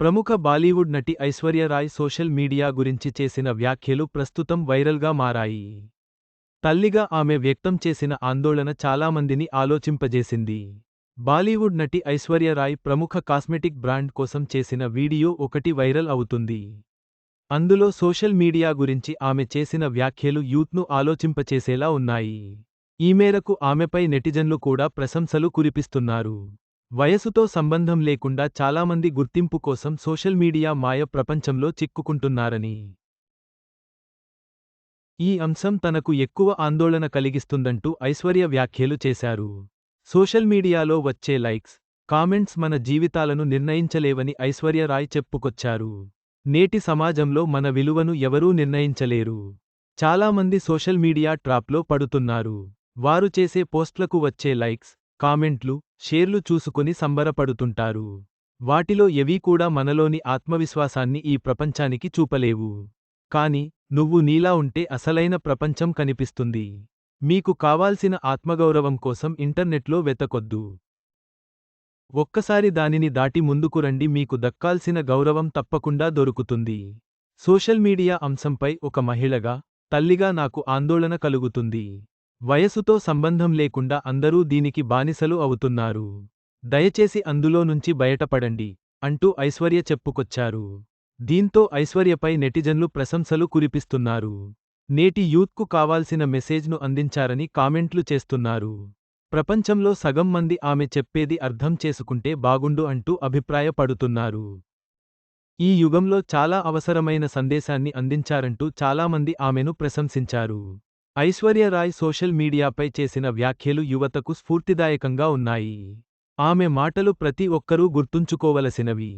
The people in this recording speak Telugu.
ప్రముఖ బాలీవుడ్ నటి ఐశ్వర్య రాయ్ సోషల్ మీడియా గురించి చేసిన వ్యాఖ్యలు ప్రస్తుతం వైరల్గా మారాయి. తల్లిగా ఆమె వ్యక్తం చేసిన ఆందోళన చాలామందిని ఆలోచింపజేసింది. బాలీవుడ్ నటి ఐశ్వర్య రాయ్ ప్రముఖ కాస్మెటిక్ బ్రాండ్ కోసం చేసిన వీడియో ఒకటి వైరల్ అవుతుంది. అందులో సోషల్ మీడియా గురించి ఆమె చేసిన వ్యాఖ్యలు యూత్ను ఆలోచింపచేసేలా ఉన్నాయి. ఈ మేరకు ఆమెపై నెటిజన్లు కూడా ప్రశంసలు కురిపిస్తున్నారు. వయసుతో సంబంధం లేకుండా చాలామంది గుర్తింపు కోసం సోషల్ మీడియా మాయ ప్రపంచంలో చిక్కుకుంటున్నారని. ఈ అంశం తనకు ఎక్కువ ఆందోళన కలిగిస్తుందంటూ ఐశ్వర్య వ్యాఖ్యలు చేశారు. సోషల్ మీడియాలో వచ్చే లైక్స్ కామెంట్స్ మన జీవితాలను నిర్ణయించలేవని ఐశ్వర్య రాయ్ చెప్పుకొచ్చారు. నేటి సమాజంలో మన విలువను ఎవరూ నిర్ణయించలేరు. చాలామంది సోషల్ మీడియా ట్రాప్లో పడుతున్నారు. వారు చేసే పోస్ట్లకు వచ్చే లైక్స్ కామెంట్లు షేర్లు చూసుకుని సంబరపడుతుంటారు. వాటిలో ఎవీ కూడా మనలోని ఆత్మవిశ్వాసాన్ని ఈ ప్రపంచానికి చూపలేవు. కాని నువ్వు నీలా ఉంటే అసలైన ప్రపంచం కనిపిస్తుంది. మీకు కావాల్సిన ఆత్మగౌరవం కోసం ఇంటర్నెట్లో వెతకొద్దు. ఒక్కసారి దానిని దాటి ముందుకు రండి మీకు దక్కాల్సిన గౌరవం తప్పకుండా దొరుకుతుంది. సోషల్ మీడియా అంశంపై ఒక మహిళగా తల్లిగా నాకు ఆందోళన కలుగుతుంది. వయసుతో సంబంధం లేకుండా అందరూ దీనికి బానిసలు అవుతున్నారు. దయచేసి అందులో నుంచి బయటపడండి అంటూ ఐశ్వర్య చెప్పుకొచ్చారు. దీంతో ఐశ్వర్యపై నెటిజన్లు ప్రశంసలు కురిపిస్తున్నారు. నేటి యూత్కు కావాల్సిన మెసేజ్ను అందించారని కామెంట్లు చేస్తున్నారు. ప్రపంచంలో సగం మంది ఆమె చెప్పేది అర్థం చేసుకుంటే బాగుండు అంటూ అభిప్రాయపడుతున్నారు. ఈ యుగంలో చాలా అవసరమైన సందేశాన్ని అందించారంటూ చాలామంది ఆమెను ప్రశంసించారు. ఐశ్వర్య రాయ్ సోషల్ మీడియాపై చేసిన వ్యాఖ్యలు యువతకు స్ఫూర్తిదాయకంగా ఉన్నాయి. ఆమె మాటలు ప్రతి ఒక్కరూ గుర్తుంచుకోవలసినవి.